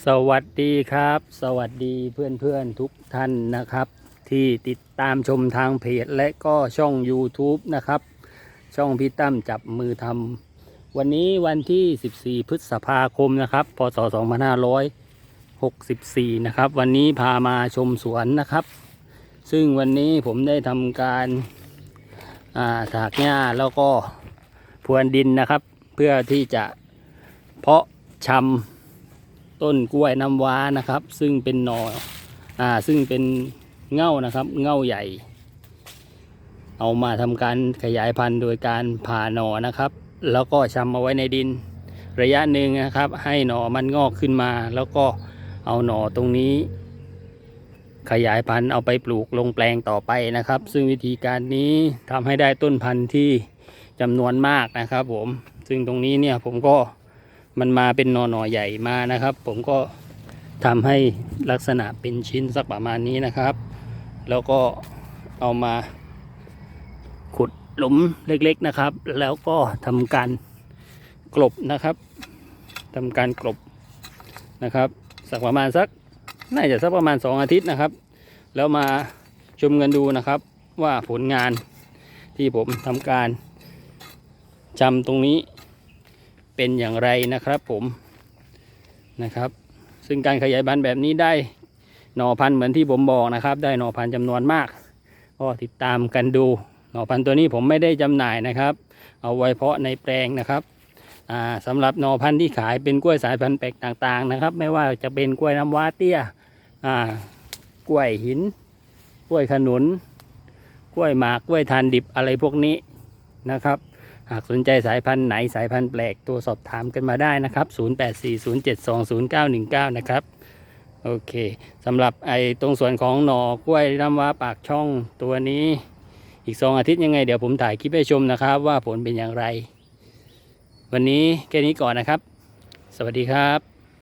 สวัสดีครับ สวัสดีเพื่อนๆทุกท่านนะครับ ที่ติดตามชมทางเพจและก็ช่อง YouTube นะครับ ช่องพี่ตั้มจับมือทำวันนี้วันที่ 14 พฤษภาคมนะครับ พศ 2564 นะครับ วันนี้พามาชมสวนนะครับ ซึ่งวันนี้ผมได้ทำการาถากหญ้าแล้วก็พรวนดินนะครับ เพื่อที่จะเพาะชำ ต้นกล้วยน้ำว้านะครับ ซึ่งเป็นหนออ่าซึ่งเป็นเง่านะครับ เง่าใหญ่ เอามาทำการขยายพันธุ์โดยการผ่าหนอนะครับ แล้วก็ชำเอาไว้ในดินระยะหนึ่งนะครับ ให้หนอมันงอกขึ้นมา แล้วก็เอาหนอตรงนี้ ขยายพันธุ์เอาไปปลูกลงแปลงต่อไปนะครับ ซึ่งวิธีการนี้ทำให้ได้ต้นพันธุ์ที่จำนวนมากนะครับ ผม ซึ่งตรงนี้เนี่ยผมก็ มันมาเป็นหนอหนอใหญ่มานะครับ ผมก็ทำให้ลักษณะเป็นชิ้นสักประมาณนี้นะครับ แล้วก็เอามาขุดหลุมเล็กๆนะครับ แล้วก็ทำการกลบนะครับทำการกลบนะครับ สักประมาณสักน่าจะสักประมาณ 2 อาทิตย์นะครับ แล้วมาชมกันดูนะครับว่าผลงานที่ผมทำการจำตรงนี้ เป็นอย่างไรนะครับผมนะครับ ซึ่งการขยายพันธุ์แบบนี้ได้หน่อพันธุ์เหมือนที่ผมบอกนะครับ ได้หน่อพันธุ์จำนวนมากก็ติดตามกันดูหน่อพันธุ์ตัวนี้ผมไม่ได้จำหน่ายนะครับ เอาไว้เพาะในแปลงนะครับอ่าสำหรับหน่อพันธุ์ที่ขายเป็นกล้วยสายพันธุ์แปลกต่างๆนะครับ ไม่ว่าจะเป็นกล้วยน้ำว้าเตี้ยกล้วยหิน กล้วยขนุน กล้วยหมากกล้วยทานดิบอะไรพวกนี้นะครับ หากสนใจสายพันธุ์ไหนสายพันธุ์แปลกตัวสอบถามกันมาได้นะครับ 0840720919 นะครับ โอเคสำหรับไอตรงส่วนของหน่อกล้วยน้ำว้าปากช่องตัวนี้ อีก2อาทิตย์ยังไงเดี๋ยวผมถ่ายคลิปให้ชมนะครับ ว่าผลเป็นอย่างไร วันนี้แค่นี้ก่อนนะครับ สวัสดีครับ